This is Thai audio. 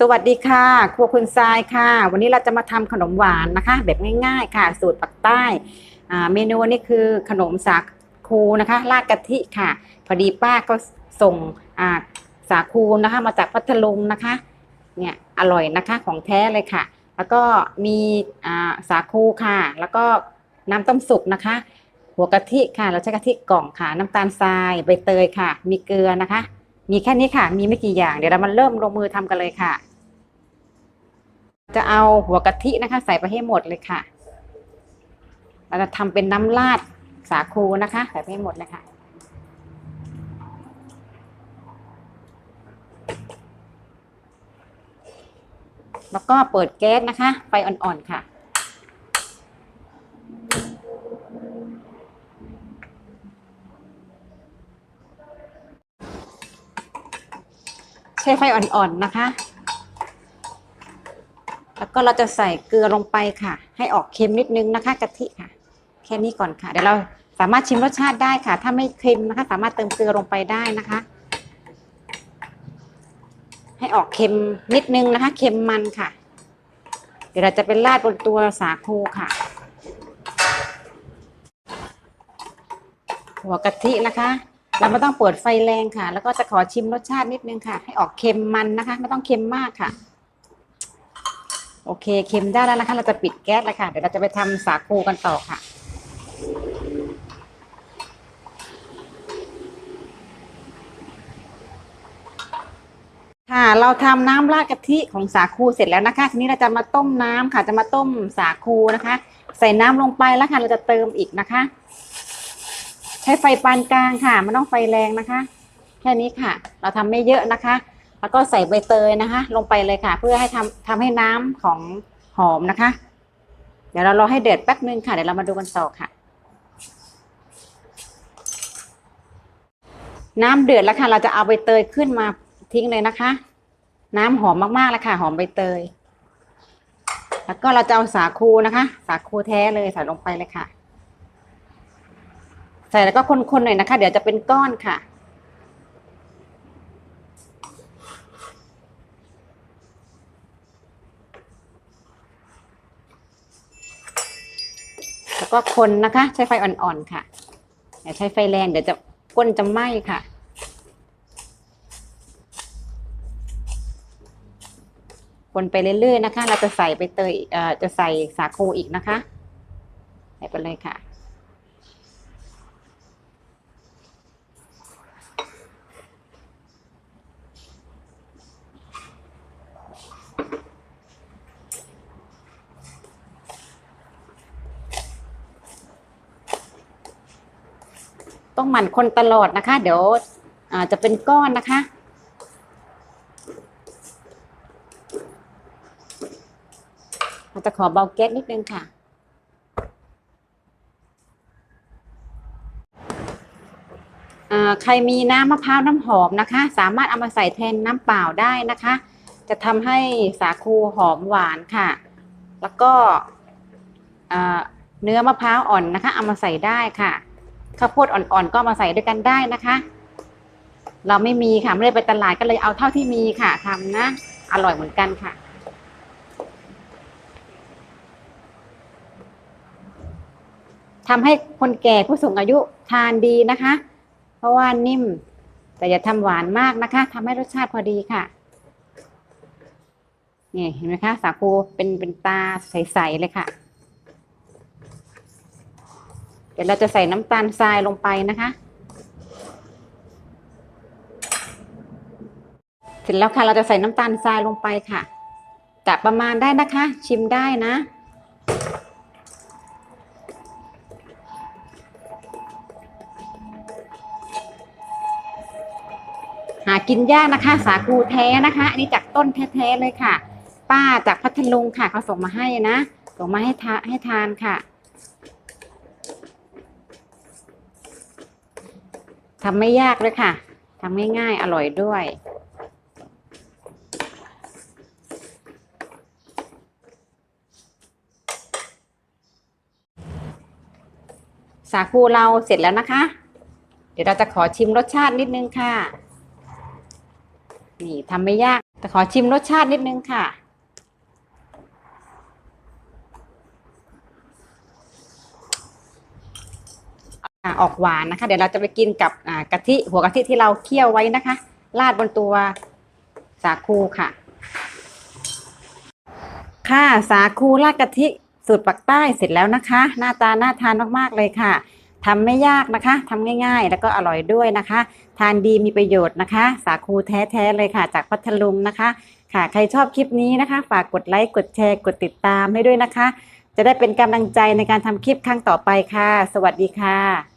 สวัสดีค่ะ ครัวคุณทรายค่ะ วันนี้เราจะมาทำขนมหวานนะคะ แบบง่ายๆค่ะ สูตรปักใต้เมนูนี้คือขนมสาคูนะคะราดกะทิค่ะ พอดีป้าก็ส่งสาคูนะคะ มาจากพัทลุงนะคะเนี่ยอร่อยนะคะของแท้เลยค่ะ แล้วก็มีสาคูค่ะ แล้วก็น้ำต้มสุกนะคะ หัวกะทิค่ะ เราใช้กะทิกล่องค่ะ น้ำตาลทรายใบเตยค่ะ มีเกลือนะคะ มีแค่นี้ค่ะ มีไม่กี่อย่าง เดี๋ยวเรามาเริ่มลงมือทำกันเลยค่ะ จะเอาหัวกะทินะคะ ใส่ไปให้หมดเลยค่ะ เราจะทำเป็นน้ำราดสาคูนะคะ ใส่ไปให้หมดเลยค่ะแล้วก็เปิดแก๊สนะคะ ไฟอ่อนๆค่ะ ใช้ไฟอ่อนๆนะคะ แล้วก็เราจะใส่เกลือลงไปค่ะ ให้ออกเค็มนิดนึงนะคะกะทิค่ะ แค่นี้ก่อนค่ะ เดี๋ยวเราสามารถชิมรสชาติได้ค่ะ ถ้าไม่เค็มนะคะ สามารถเติมเกลือลงไปได้นะคะ ให้ออกเค็มนิดนึงนะคะ เค็มมันค่ะ เดี๋ยวเราจะเป็นราดบนตัวสาคูค่ะหัวกะทินะคะ เราไม่ต้องเปิดไฟแรงค่ะ แล้วก็จะขอชิมรสชาตินิดนึงค่ะ ให้ออกเค็มมันนะคะ ไม่ต้องเค็มมากค่ะ โอเคเค็มได้แล้วนะคะ เราจะปิดแก๊สแล้วค่ะ เดี๋ยวเราจะไปทำสาคูกันต่อค่ะ ค่ะ เราทำน้ำราดกะทิของสาคูเสร็จแล้วนะคะ ทีนี้เราจะมาต้มน้ำค่ะ จะมาต้มสาคูนะคะ ใส่น้ำลงไปแล้วค่ะ เราจะเติมอีกนะคะ ใช้ไฟปานกลางค่ะไม่ต้องไฟแรงนะคะ แค่นี้ค่ะ เราทำไม่เยอะนะคะ แล้วก็ใส่ใบเตยนะคะ ลงไปเลยค่ะ เพื่อให้ทำทำให้น้ำของหอมนะคะ เดี๋ยวเรารอให้เดือดแป๊บนึงค่ะเดี๋ยวเรามาดูกันต่อค่ะ น้ำเดือดแล้วค่ะ เราจะเอาใบเตยขึ้นมาทิ้งเลยนะคะ น้ำหอมมากๆเลยค่ะ หอมใบเตย แล้วก็เราจะเอาสาคูนะคะ สาคูแท้เลยใส่ลงไปเลยค่ะ ใส่แล้วก็คนๆหน่อยนะคะ เดี๋ยวจะเป็นก้อนค่ะ แล้วก็คนนะคะ ใช้ไฟอ่อนๆค่ะอย่าใช้ไฟแรงเดี๋ยวจะก้นจะไหม้ค่ะคนไปเรื่อยๆนะคะ เราจะใส่ไปเตยเอ่อจะใส่สาคูอีกนะคะ ใส่ไปเลยค่ะ ต้องหมั่นคนตลอดนะคะ เดี๋ยวอจะเป็นก้อนนะคะ เราจะขอเบาแก๊สนิดนึงค่ะใครมีน้ำมะพร้าวน้ำหอมนะคะ สามารถเอามาใส่แทนน้ำเปล่าได้นะคะ จะทำให้สาคูหอมหวานค่ะ แล้วก็เนื้อมะพร้าวอ่อนนะคะ เอามาใส่ได้ค่ะ ข้าวโพดอ่อนๆก็มาใส่ด้วยกันได้นะคะ เราไม่มีค่ะไม่ได้ไปตลาดก็เลยเอาเท่าที่มีค่ะทำนะ อร่อยเหมือนกันค่ะทำให้คนแก่ผู้สูงอายุทานดีนะคะ เพราะว่านิ่ม แต่อย่าทำหวานมากนะคะทำให้รสชาติพอดีค่ะนี่เห็นไหมคะ สาคูเป็นเป็นตาใสๆเลยค่ะ เดี๋ยวเราจะใส่น้ำตาลทรายลงไปนะคะ เสร็จแล้วค่ะเราจะใส่น้ำตาลทรายลงไปค่ะกะประมาณได้นะคะ ชิมได้นะหากินยากนะคะ สาคูแท้นะคะอันนี้จากต้นแท้ๆเลยค่ะ ป้าจากพัทลุงค่ะเขาส่งมาให้นะ ส่งมาให้ทาให้ทานค่ะ ทำไม่ยากเลยค่ะทำง่ายๆอร่อยด้วย สาคูเราเสร็จแล้วนะคะ เดี๋ยวเราจะขอชิมรสชาตินิดนึงค่ะ นี่ทำไม่ยากแต่ขอชิมรสชาตินิดนึงค่ะ ออกหวานนะคะ เดี๋ยวเราจะไปกินกับกะทิหัวกะทิที่เราเคี่ยวไว้นะคะ ราดบนตัวสาคูค่ะ ค่ะสาคูราดกะทิสูตรปักใต้เสร็จแล้วนะคะ หน้าตาน่าทานมากๆเลยค่ะทำไม่ยากนะคะทำง่ายๆ แล้วก็อร่อยด้วยนะคะ ทานดีมีประโยชน์นะคะ สาคูแท้ๆเลยค่ะ จากพัทลุงนะคะ ค่ะใครชอบคลิปนี้นะคะ ฝากกดไลค์กดแชร์กดติดตามให้ด้วยนะคะ จะได้เป็นกำลังใจในการทำคลิปครั้งต่อไปค่ะ สวัสดีค่ะ